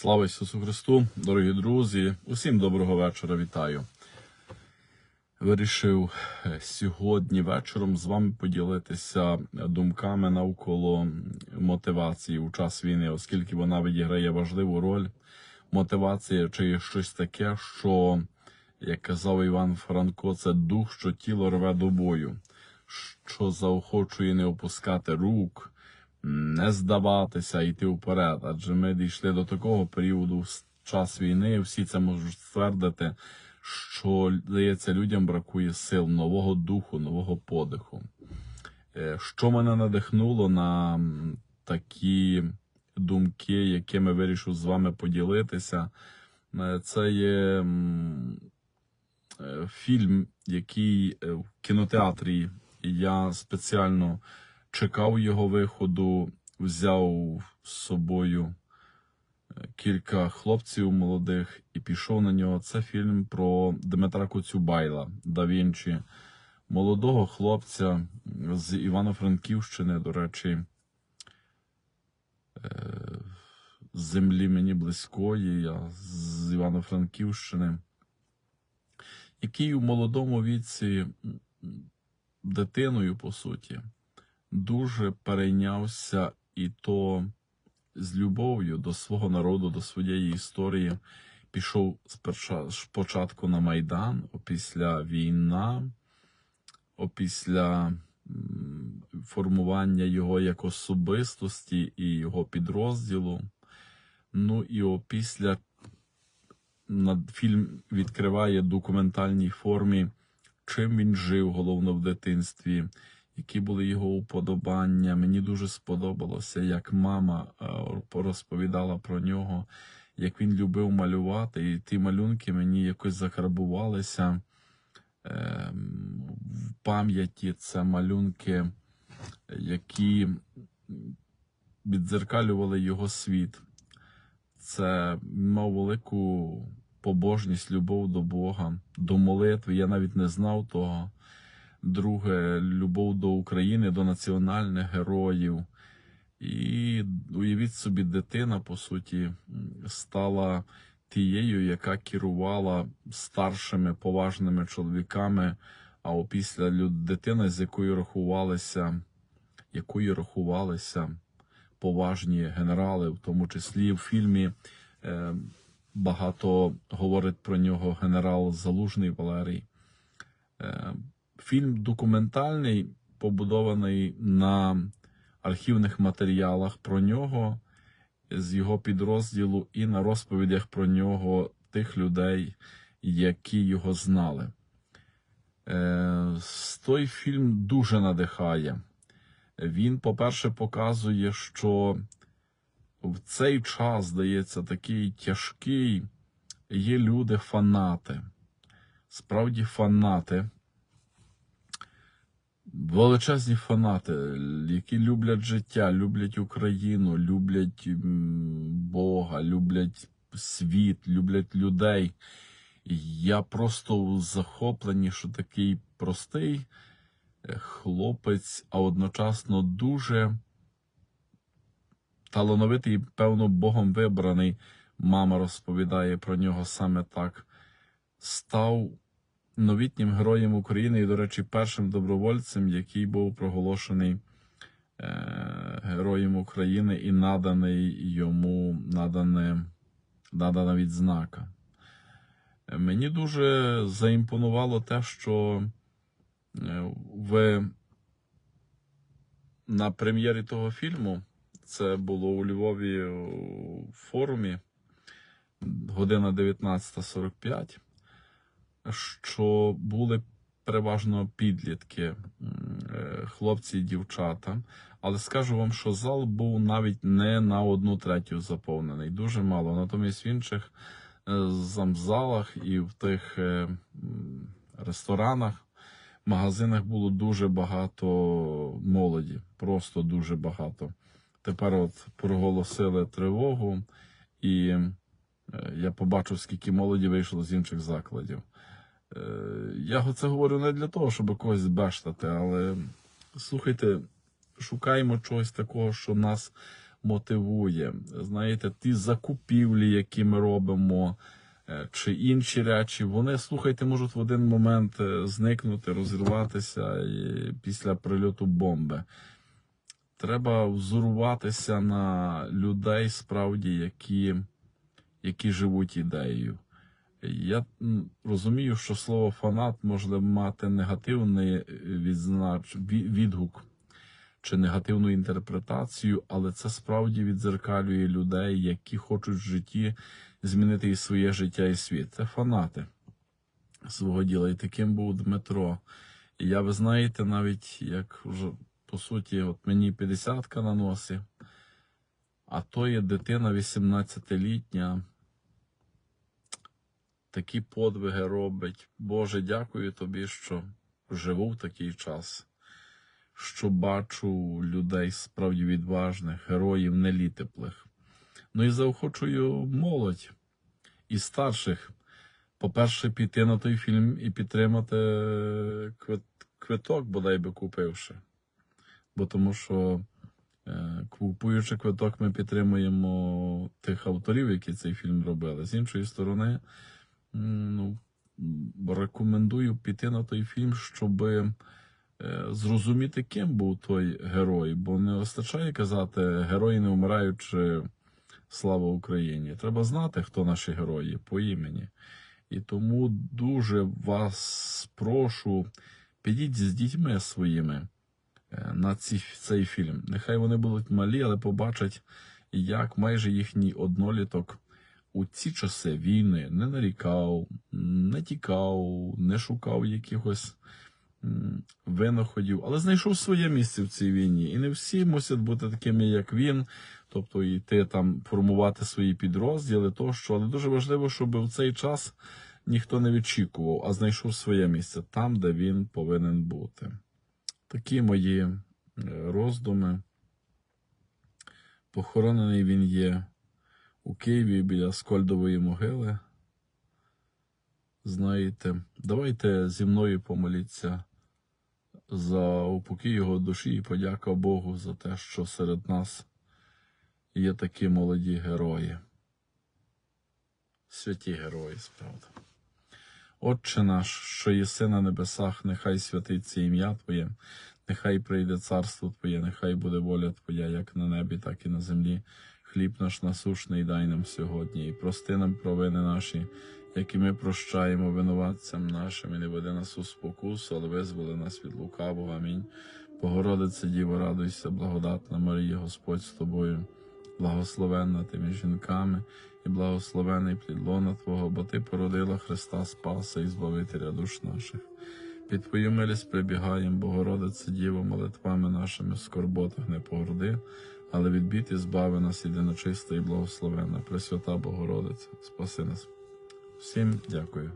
Слава Ісусу Христу, дорогі друзі, усім доброго вечора, вітаю. Вирішив е, сьогодні вечором з вами поділитися думками навколо мотивації у час війни, оскільки вона відіграє важливу роль. Мотивація чи є щось таке, що, як казав Іван Франко, це дух, що тіло рве до бою, що заохочує не опускати рук, не здаватися, йти вперед. Адже ми дійшли до такого періоду в час війни, всі це можуть ствердити, що здається, людям бракує сил, нового духу, нового подиху. Е, Що мене надихнуло на такі думки, якими вирішив з вами поділитися, Е, це є е, фільм, який в кінотеатрі я спеціально чекав його виходу, взяв з собою е, кілька хлопців молодих і пішов на нього. Це фільм про Дмитра Коцюбайла да Вінчі, молодого хлопця з Івано-Франківщини, до речі, е, землі мені близької, я з Івано-Франківщини, який у молодому віці дитиною, по суті, дуже перейнявся і то з любов'ю до свого народу, до своєї історії. Пішов спочатку на Майдан, опісля війна, опісля формування його як особистості і його підрозділу. Ну і опісля фільм відкриває документальній формі, чим він жив, головно в дитинстві, які були його уподобання. Мені дуже сподобалося, як мама е, розповідала про нього, як він любив малювати, і ті малюнки мені якось закарбувалися ем, в пам'яті. Це малюнки, які віддзеркалювали його світ. Це мав велику побожність, любов до Бога, до молитви. Я навіть не знав того. Друге, любов до України, до національних героїв. І уявіть собі, дитина, по суті, стала тією, яка керувала старшими поважними чоловіками. А опісля дитина, з якою рахувалися, якою рахувалися поважні генерали, в тому числі в фільмі е, багато говорить про нього генерал Залужний Валерій. Фільм документальний, побудований на архівних матеріалах про нього, з його підрозділу і на розповідях про нього тих людей, які його знали. Е, той фільм дуже надихає. Він, по-перше, показує, що в цей час, здається, такий тяжкий, є люди-фанати. Справді фанати, величезні фанати, які люблять життя, люблять Україну, люблять Бога, люблять світ, люблять людей. Я просто в захопленні, що такий простий е, хлопець, а одночасно дуже талановитий, певно, Богом вибраний. Мама розповідає про нього саме так. Став новітнім героєм України і, до речі, першим добровольцем, який був проголошений е, героєм України і наданий йому надане, надана відзнака. Е, Мені дуже заімпонувало те, що е, в на прем'єрі того фільму, це було у Львові у форумі, година 19.45, що були переважно підлітки, е, хлопці і дівчата. Але скажу вам, що зал був навіть не на одну третю заповнений, дуже мало. Натомість в інших е, замзалах і в тих е, ресторанах, магазинах було дуже багато молоді, просто дуже багато. Тепер от проголосили тривогу, і я побачив, скільки молоді вийшло з інших закладів. Е, Я це говорю не для того, щоб когось бештати, але слухайте, шукаємо чогось такого, що нас мотивує. Знаєте, ті закупівлі, які ми робимо, е, чи інші речі, вони, слухайте, можуть в один момент е, зникнути, розірватися після прильоту бомби. Треба взоруватися на людей, справді, які, які живуть ідеєю. Я розумію, що слово фанат може мати негативний е, відзнач... відгук чи негативну інтерпретацію, але це справді відзеркалює людей, які хочуть в житті змінити і своє життя і світ. Це фанати свого діла. І таким був Дмитро. І я, ви знаєте, навіть як вже по суті, от мені 50 на носі, а то є дитина 18-літня. Такі подвиги робить. Боже, дякую тобі, що живу в такий час, що бачу людей справді відважних, героїв нелітеплих. Ну і заохочую молодь і старших. По-перше, піти на той фільм і підтримати квиток, бодай би купивши. Бо тому що, е, купуючи квиток, ми підтримуємо тих авторів, які цей фільм робили. З іншої сторони, ну, рекомендую піти на той фільм, щоб зрозуміти, ким був той герой. Бо не вистачає казати, герої не вмирають чи слава Україні. Треба знати, хто наші герої по імені. І тому дуже вас прошу, підіть з дітьми своїми е, на ці, цей фільм. Нехай вони будуть малі, але побачать, як майже їхній одноліток у ці часи війни не нарікав, не тікав, не шукав якихось винаходів, але знайшов своє місце в цій війні. І не всі мусять бути такими, як він, тобто йти там формувати свої підрозділи, тощо. Але дуже важливо, щоб в цей час ніхто не відчікував, а знайшов своє місце там, де він повинен бути. Такі мої е, роздуми. Похоронений він є у Києві біля Скольдової могили. Знаєте, давайте зі мною помоліться за упокій його душі і подяка Богу за те, що серед нас є такі молоді герої. Святі герої, справді. Отче наш, що єси на небесах, нехай святиться ім'я Твоє, нехай прийде царство Твоє, нехай буде воля Твоя, як на небі, так і на землі. Хліб наш насушний дай нам сьогодні, і прости нам провини наші, які ми прощаємо винуватцям нашим, і не веди нас у спокусу, але визволи нас від лукавого. Амінь. Богородице Діво, радуйся, благодатна Марія, Господь з тобою, благословенна ти між жінками, і благословений плід лона Твого, бо Ти породила Христа Спаса і Збавителя душ наших. Під Твою милість прибігаєм, Богородице Діво, молитвами нашими в скорботах не погорди, але від бід і збави нас єдиночиста і благословенна, Пресвята Богородиця, спаси нас. Всім дякую.